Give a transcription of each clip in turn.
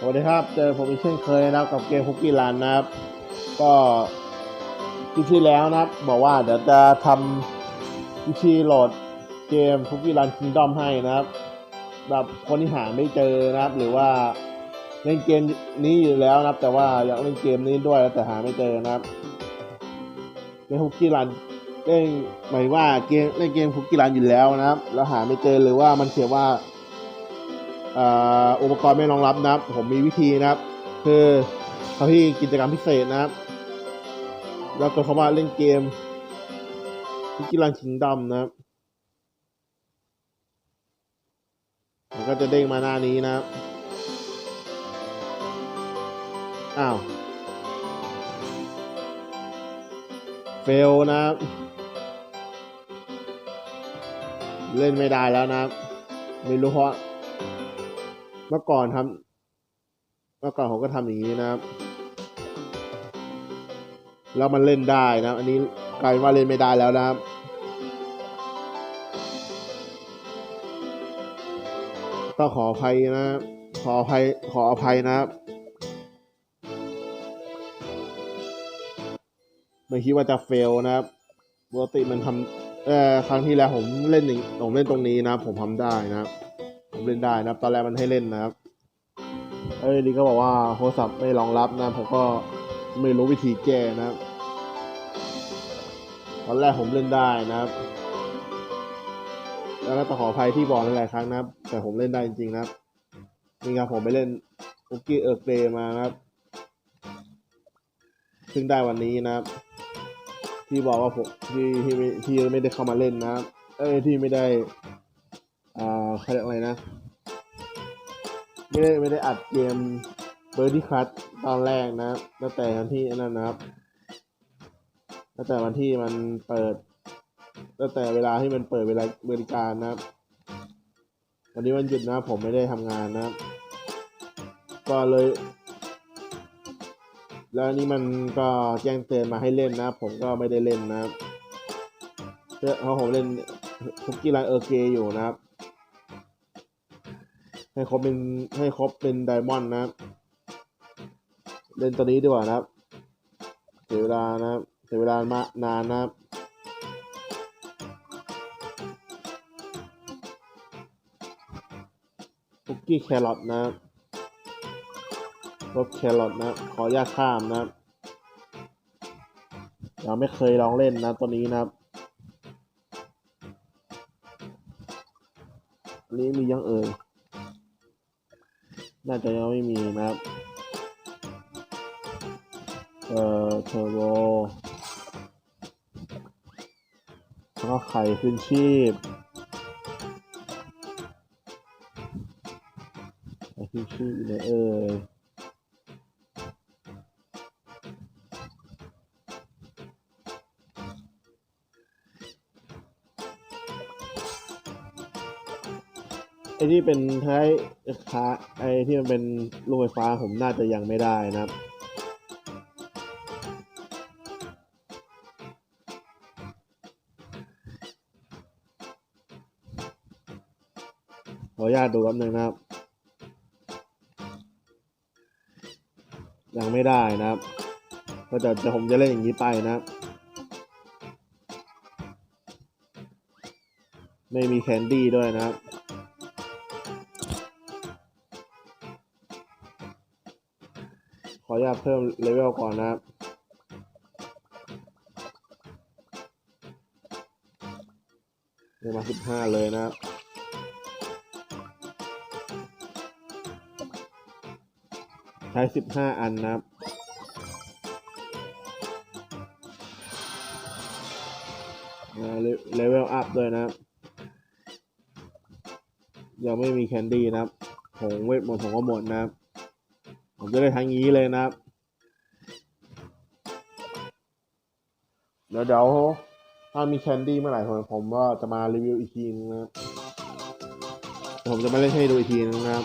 สวัสดีครับ เจอผมอีกเช่นเคยนะครับกับเกมคุกกี้รันนะครับ ก็ที่ที่แล้วนะครับ บอกว่าเดี๋ยวจะทำวิธีโหลดเกมคุกกี้รันคิงดอมให้นะครับแบบคนที่หาไม่เจอนะครับ หรือว่าเล่นเกมนี้อยู่แล้วนะครับ แต่ว่าอยากเล่นเกมนี้ด้วยแต่หาไม่เจอนะครับเล่นคุกกี้รันเล่นหมายว่าเกมเล่นเกมคุกกี้รันอยู่แล้วนะครับ แล้วหาไม่เจอหรือว่ามันเขียนว่า อ่าอุปกรณ์ไม่รองรับนะครับ ผมมีวิธีนะครับ คือเขาที่กิจกรรมพิเศษนะครับ แล้วก็เข้ามาเล่นเกมที่กีฬาชิงดำนะครับมันก็จะเด้งมาหน้านี้นะครับ อ้าว เฟลนะครับ เล่นไม่ได้แล้วนะครับ ไม่รู้เพราะ เมื่อก่อนทำเมื่อก่อนผมก็ทำอย่างนี้นะครับ แล้วมันเล่นได้นะ อันนี้กลายว่าเล่นไม่ได้แล้วนะครับต้องขออภัยนะครับขออภัย ขออภัยนะครับ ไม่คิดว่าจะเฟลนะครับปกติมันทำเอ่อครั้งที่แล้วผมเล่นอย่างผมเล่นตรงนี้นะ ผมทำได้นะครับ ผมเล่นได้นะครับ ตอนแรกมันให้เล่นนะครับเอ้ยดีก็บอกว่าโทรศัพท์ไม่รองรับนะผมก็ไม่รู้วิธีแก้นะครับ ตอนแรกผมเล่นได้นะครับ แล้วก็ต้องขออภัยที่บอกหลายๆครั้งนะครับ แต่ผมเล่นได้จริงๆนะครับนี่ครับผมไปเล่นคุกกี้เอิร์กเดย์มานะครับซึ่งได้วันนี้นะครับ ที่บอกว่าผมที่ที่ไม่ที่ไม่ได้เข้ามาเล่นนะครับ เอ้ยที่ไม่ได้ อ่าเขาเรียกอะไรนะ ไม่ได้ไม่ได้อัดเกมเบอร์ดี้คัตตอนแรกนะตั้งแต่วันที่นั่นนะครับตั้งแต่วันที่มันเปิดตั้งแต่เวลาที่มันเปิดเวลาบริการนะครับ วันนี้วันหยุดนะผมไม่ได้ทำงานนะครับ ก็เลย แล้วนนี้มันก็แจ้งเตือนมาให้เล่นนะ ผมก็ไม่ได้เล่นนะครับเพราะผมเล่นคุกกี้รันเออร์เกอยู่นะครับ ให้ครบเป็นให้ครบเป็นไดมอนด์นะครับ เล่นตัวนี้ดีกว่านะครับ เสียเวลานะครับ เสียเวลามานานนะครับคุกกี้แครอทนะครับแครอทนะ ขออนุญาตข้ามนะครับยังไม่เคยลองเล่นนะตัวนี้นะครับอันนี้มียังเอ่ย น่าจะยังไม่มีนะครับ เอ่อเทอร์โบแล้วก็ไข่ขึ้นชีพไข่ขึ้นชีพอยู่ไหนเออ ไอ้ที่เป็นท้ายค้าไอ้ที่มันเป็นลูกไฟฟ้าผมน่าจะยังไม่ได้นะครับขออนุญาตดูแป๊บนึงนะครับ ยังไม่ได้นะครับ ก็จะจะผมจะเล่นอย่างนี้ไปนะครับ ไม่มีแคนดี้ด้วยนะครับ ออนุญาตเพิ่มเลเวลก่อนนะครับเดี๋ยมาสิบห้าเลยนะครับใช้สิบห้าอันนะครับเลเวลอัพด้วยนะครับ ยังไม่มีแคนดี้นะครับผงเวทมนต์ผมก็หมดนะครับ ผมจะได้ทั้งนี้เลยนะครับ เดี๋ยวเดี๋ยวถ้ามีแคนดี้เมื่อไหร่ผมผมก็จะมารีวิวอีกทีนึงนะครับผมจะมาเล่นให้ดูอีกทีนึงนะครับ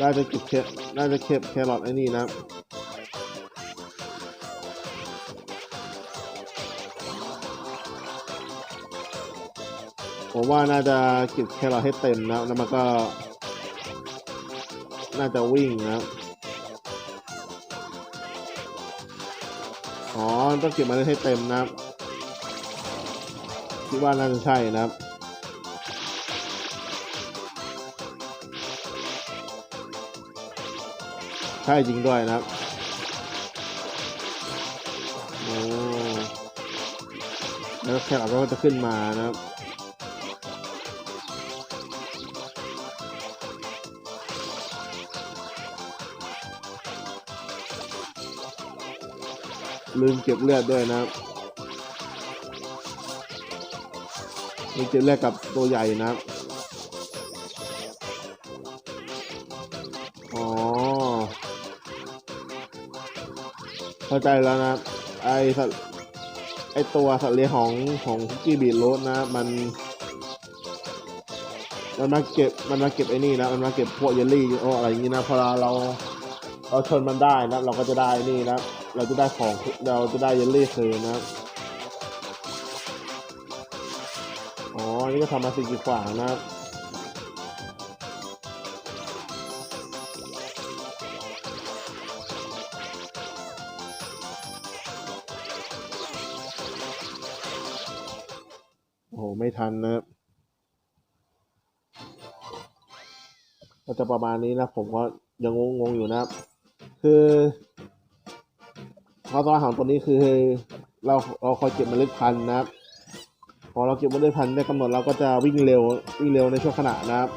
น่าจะเก็บแคน่าจะเก็บแครอทไอ้นี่นะครับ ผมว่าน่าจะเก็บแครอทให้เต็มนะแล้วมันก็ น่าจะวิ่งนะอ๋อต้องเก็บมันให้เต็มนะครับคิดว่าน่าจะใช่นะครับใช่จริงด้วยนะครับโอ้แล้วแครอทก็จะขึ้นมานะครับ ลืมเก็บเลือดด้วยนะครับลืมเก็บเลือดกับตัวใหญ่นะครับอ๋อเข้าใจแล้วนะไอสัตว์ไอตัวสัตว์เลี้ยงของของคุกกี้บีทโรสนะมันมันมาเก็บมันมาเก็บไอ้นี่นะมันมาเก็บพวกเยลลี่โอ้อะไรอย่างงี้นะพอเราเราเราชนมันได้นะเราก็จะได้นี่นะ เราจะได้ของเราจะได้เยลลี่คืนนะครับอ๋อ นี่ก็ทำมาสี่กีขวางนะโอ้โห ไม่ทันนะครับก็จะประมาณนี้นะ ผมก็ยังงงๆอยู่นะ คือ ความสำคัญของตัวนี้คือ เราเราคอยเก็บเมล็ดพันธุ์นะครับ พอเราเก็บเมล็ดพันธุ์ได้กำหนดเราก็จะวิ่งเร็ววิ่งเร็วในช่วงขณะนะครับ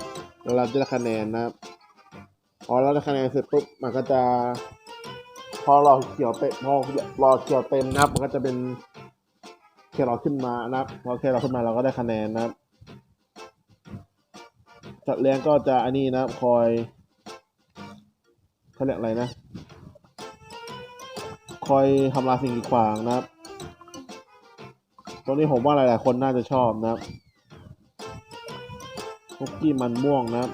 แล้วเราจะได้คะแนนนะครับ พอเราได้คะแนนเสร็จปุ๊บมันก็จะ พอเราเขียวเต็มพอรอเขียวเต็มนะครับ มันก็จะเป็นแครอทขึ้นมานะครับ พอแครอทขึ้นมาเราก็ได้คะแนนนะครับจัดเลี้ยงก็จะอันนี้นะครับคอยเขาเรียกอะไรนะ คอยทำลายสิ่งกีดขวางนะครับตัวนี้ผมว่าหลาย ๆ คนน่าจะชอบนะครับคุกกี้มันม่วงนะครับ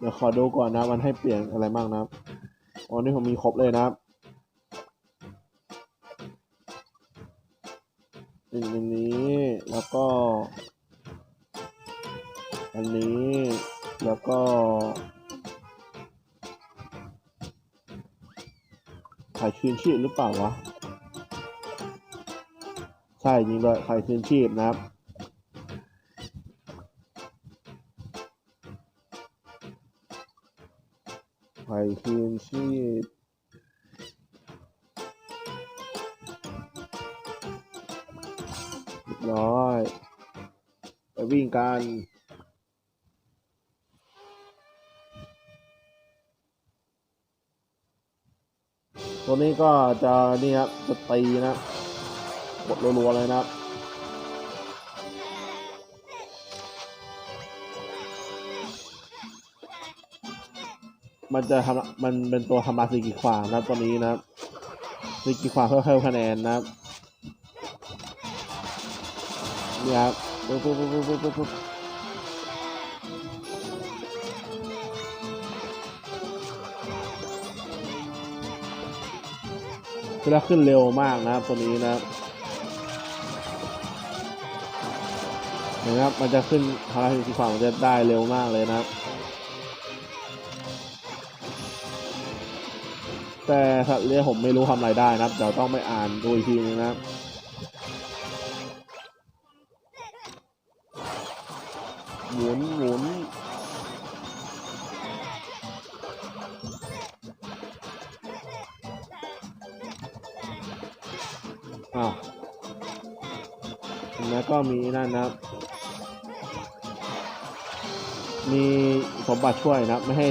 เดี๋ยวขอดูก่อนนะ มันให้เปลี่ยนอะไรบ้างนะครับอ๋อนี่ผมมีครบเลยนะครับหนึ่งอันนี้แล้วก็ อันนี้แล้วก็ขายคืนชีพหรือเปล่าวะ ใช่จริงด้วยขายคืนชีพนะครับ ไผ่คืนชีพเรียบร้อย ไปวิ่งกันตัวนี้ก็จะนี่ครับจะตีนะกดรัวๆเลยนะครับ มันจะทำมันเป็นตัวทำลาสิ่งกีดขวางนะครับตัวนี้นะสิ่งกีดขวางเพื่อเพิ่มคะแนนนะครับนี่ครับปุ๊บปุ๊บปุ๊บปุ๊บปุ๊บปุ๊บคือแล้วขึ้นเร็วมากนะครับตัวนี้นะครับเห็นไหมครับมันจะขึ้นทำลายสิ่งกีดขวางมันจะได้เร็วมากเลยนะครับ แต่สัตว์เลี้ยงผมไม่รู้ทำอะไรได้นะครับ เดี๋ยวต้องไปอ่านดูอีกทีนึงนะครับหมุนหมุนอ้าวแล้วก็มีนั่นนะครับ มีสมบัติช่วยนะครับ ไม่ให้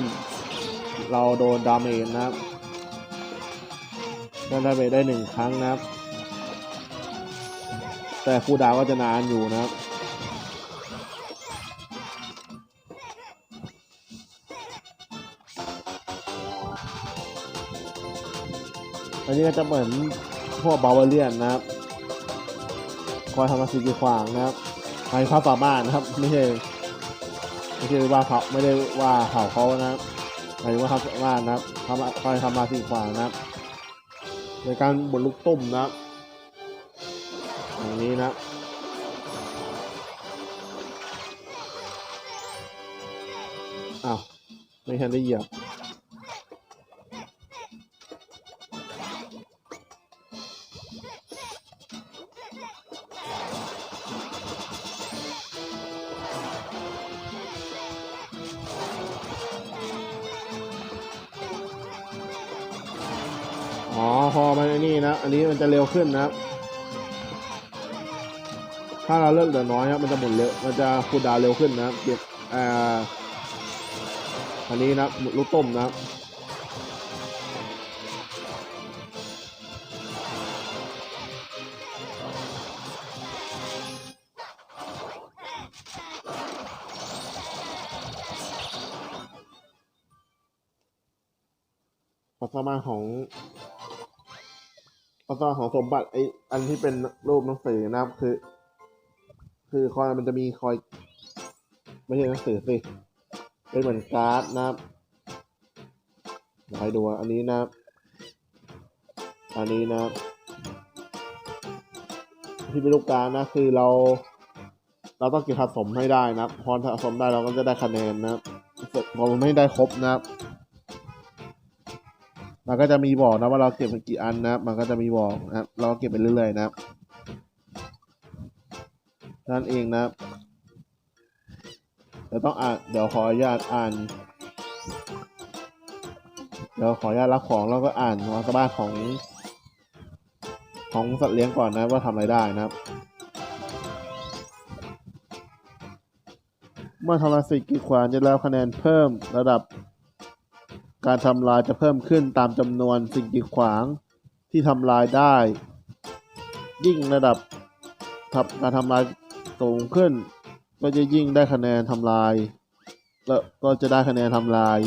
เราโดนดาเมจนะครับ ได้ดาเมจได้หนึ่งครั้งนะครับ แต่คูลดาวก็จะนานอยู่นะครับอันนี้ก็จะเหมือนพวกบาวเลียนนะครับ คอยทำมาสิกีขวางนะครับใครความสามารถนะครับ ไม่ใช่ไม่ใช่ว่าเขาไม่ได้ว่าเขาเขานะครับหมายถึงว่าควาสามารถนะครับทำคอยทำมาสิกีขวางนะครับ ในการบดลูกตุ้มนะอย่างนี้นะอ้าวไม่ทันได้เหยียบ อ๋อพอมันไอ้นี่นะ อันนี้มันจะเร็วขึ้นนะครับ ถ้าเราเลือกเหลือน้อยครับมันจะหมุนเร็ว มันจะคูดาวเร็วขึ้นนะครับเก็บอ่าอันนี้นะหมุนลูกต้มนะครับความสามารถของ ความสาของสมบัติไออันที่เป็นรูปหนังสือนะครับ คือ คือคอยมันจะมีคอย ไม่ใช่หนังสือสิเป็นเหมือนการ์ดนะครับเดี๋ยวให้ดูอันนี้นะครับ อันนี้นะครับที่เป็นรูปการ์ดนะคือเรา เราต้องเก็บสะสมให้ได้นะครับ พอสะสมได้เราก็จะได้คะแนนนะครับพอมันไม่ได้ครบนะครับ มันก็จะมีบอกนะว่าเราเก็บไปกี่อันนะมันก็จะมีบอกนะเราเก็บไปเรื่อยๆนะนั่นเองนะเดี๋ยวต้องอ่านเดี๋ยวขออนุญาตอ่านเดี๋ยวขออนุญาตรับของแล้วก็อ่านควาสามาของ ของสัตว์เลี้ยงก่อนนะว่าทำอะไรได้นะครับ เมื่อทำลายสิ่งกีดขวางจะได้คะแนนเพิ่มระดับ การทำลายจะเพิ่มขึ้นตามจำนวนสิ่งกีดขวางที่ทำลายได้ ยิ่งระดับทับการทำลายสูงขึ้น ก็จะยิ่งได้คะแนนทำลายแล้วก็จะได้คะแนนทำลาย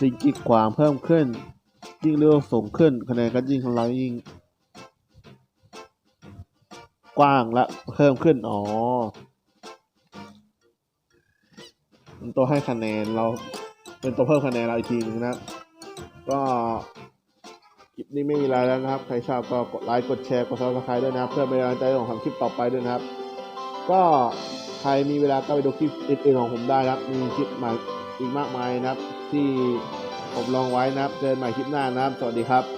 สิ่งกีดขวางเพิ่มขึ้น ยิ่งเร็วสูงขึ้น คะแนนก็ยิ่งทำลายยิ่ง กว้างและเพิ่มขึ้นอ๋อเป็นตัวให้คะแนนเรา เป็นตัวเพิ่มคะแนนเราอีกทีนึงนะก็คลิปนี้ไม่มีอะไรแล้วนะครับ ใครชอบก็กดไลค์กดแชร์กดซับสไครต์ด้วยนะครับ เพื่อเป็นกำลังใจของทำคลิปต่อไปด้วยนะครับ ก็ใครมีเวลาก็ไปดูคลิปอื่นๆของผมได้นะครับ มีคลิปใหม่อีกมากมายนะครับ ที่ผมลองไว้นะครับเจอกันใหม่คลิปหน้านะครับ สวัสดีครับ